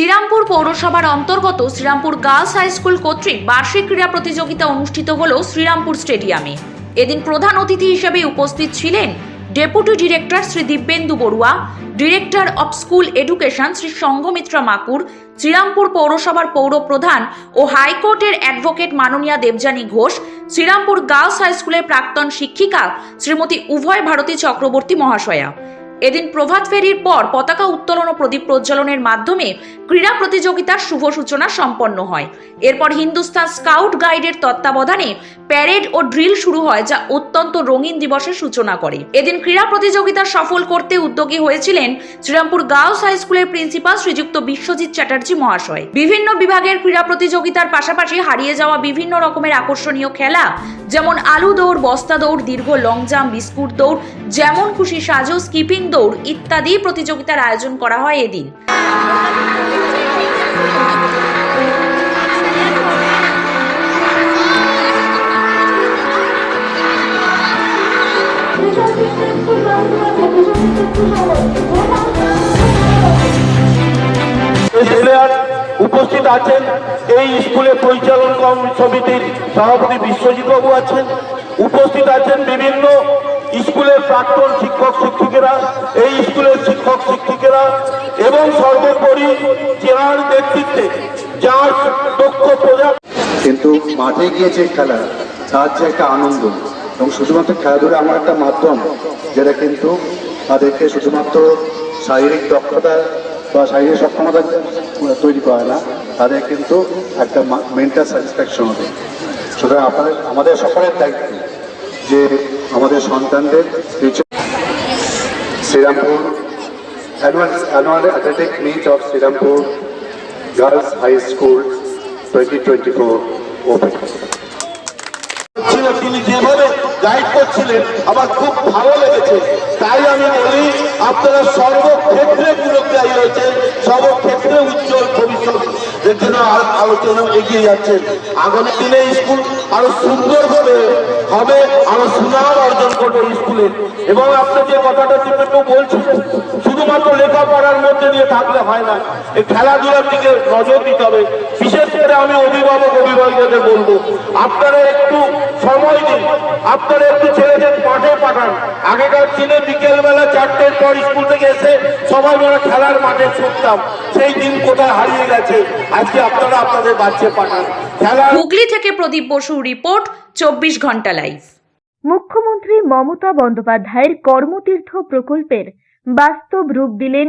শ্রীরামপুর পৌরসভার অন্তর্গত Serampore girls high school কর্তৃক বার্ষিক ক্রীড়া প্রতিযোগিতা অনুষ্ঠিত হল শ্রীরামপুর স্টেডিয়ামে। এদিন প্রধান অতিথি হিসেবে উপস্থিত ছিলেন deputy director Shri Dibyendu Barua, director of school education Shri Sanghamitra Makur, Srirampur পৌরসভার পৌর প্রধান ও হাইকোর্টের অ্যাডভোকেট মাননীয়া দেবযানী ঘোষ, শ্রীরামপুর গার্লস হাই স্কুলের প্রাক্তন শিক্ষিকা শ্রীমতী উভয় ভারতী চক্রবর্তী মহাশয়া। এদিন প্রভাত ফেরির পর পতাকা উত্তোলন ও প্রদীপ প্রজ্বলনের মাধ্যমে ক্রীড়া প্রতিযোগিতার শুভ সূচনা সম্পন্ন হয়। এরপর হিন্দুস্তান স্কাউট গাইডের তত্ত্বাবধানে প্যারেড ও ড্রিল শুরু হয়, যা অত্যন্ত রঙিন দিবসের সূচনা করে। এদিন ক্রীড়া প্রতিযোগিতা সফল করতে উদ্যোগী হয়েছিলেন শ্রীরামপুর গার্লস হাই স্কুলের প্রিন্সিপাল শ্রীযুক্ত বিশ্বজিৎ চ্যাটার্জি মহাশয়। বিভিন্ন বিভাগের ক্রীড়া প্রতিযোগিতার পাশাপাশি হারিয়ে যাওয়া বিভিন্ন রকমের আকর্ষণীয় খেলা, যেমন আলু দৌড়, বস্তা দৌড়, দীর্ঘ লং জাম্প, বিস্কুট দৌড়, যেমন খুশি সাজো, স্কিপিং দৌড় ইত্যাদি প্রতিযোগিতার আয়োজন করা হয় এদিন। উপস্থিত আছেন, এই স্কুলের পরিচালন সমিতির সভাপতি বিশ্বজিৎ বাবু আছেন। উপস্থিত আছেন বিভিন্ন স্কুলের প্রাক্তন শিক্ষক শিক্ষিকেরা, এই স্কুলের শিক্ষক শিক্ষিকেরা এবং সর্বোপরি যার নেতৃত্বে যার দক্ষ প্রজা কিন্তু মাঠে গিয়ে যে খেলা, তার যে একটা আনন্দ, এবং শুধুমাত্র খেলাধুলা আমার একটা মাধ্যম, যেটা কিন্তু তাদেরকে শুধুমাত্র শারীরিক দক্ষতা বা শারীরিক সক্ষমতা তৈরি করে না, তাদের কিন্তু একটা মেন্টাল স্যাটিসফ্যাকশন হবে। সুতরাং আপনাদের, আমাদের সকলের দায়িত্ব যে আমাদের সন্তানদের Srirampur annual athletic meet of Srirampur girls high school twenty twenty four open তিনি যেভাবে গাইড করছিলেন, আমার খুব ভালো লেগেছে। তাই আমি বলি, আপনারা সর্বক্ষেত্রে গুণগ্রাহী রয়েছেন। এর জন্য আলোচনা এগিয়ে যাচ্ছেন আগামী দিনে স্কুল আরও সুন্দরভাবে হবে, আরও সুনাম অর্জন করবে স্কুলে। এবং আপনি যে কথাটা কিন্তু বলছেন শুধুমাত্র লেখাপড়ার মধ্যে দিয়ে থাকলে হয় না, এই খেলাধুলার দিকে নজর দিতে হবে। বিশেষ করে আমি অভিভাবক, অভিভাবকদের বলব, আপনারা একটু সময় দিন। আপনারা একটু ছেলেদের মাঠে পাঠান। আগেকার দিনে বিকেলবেলা চারটের পর স্কুল থেকে এসে সবাই আমরা খেলার মাঠে ছুটতাম সেই দিন কোথায় হারিয়ে গেছে আজকে আপনারা আপনাদের বাচ্চা পাঠান। খেলা হুগলি থেকে প্রদীপ বসু রিপোর্ট চব্বিশ ঘণ্টা লাইভ। মুখ্যমন্ত্রী মমতা বন্দ্যোপাধ্যায়ের কর্মতীর্থ প্রকল্পের বাস্তব রূপ দিলেন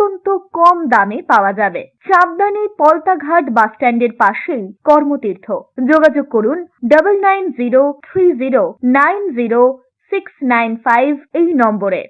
অত্যন্ত কম দামে পাওয়া যাবে। সাবধানে পলতাঘাট বাস বাসস্ট্যান্ডের পাশেই কর্মতীর্থ। যোগাযোগ করুন double nine zero three zero nine zero six nine five এই নম্বরে।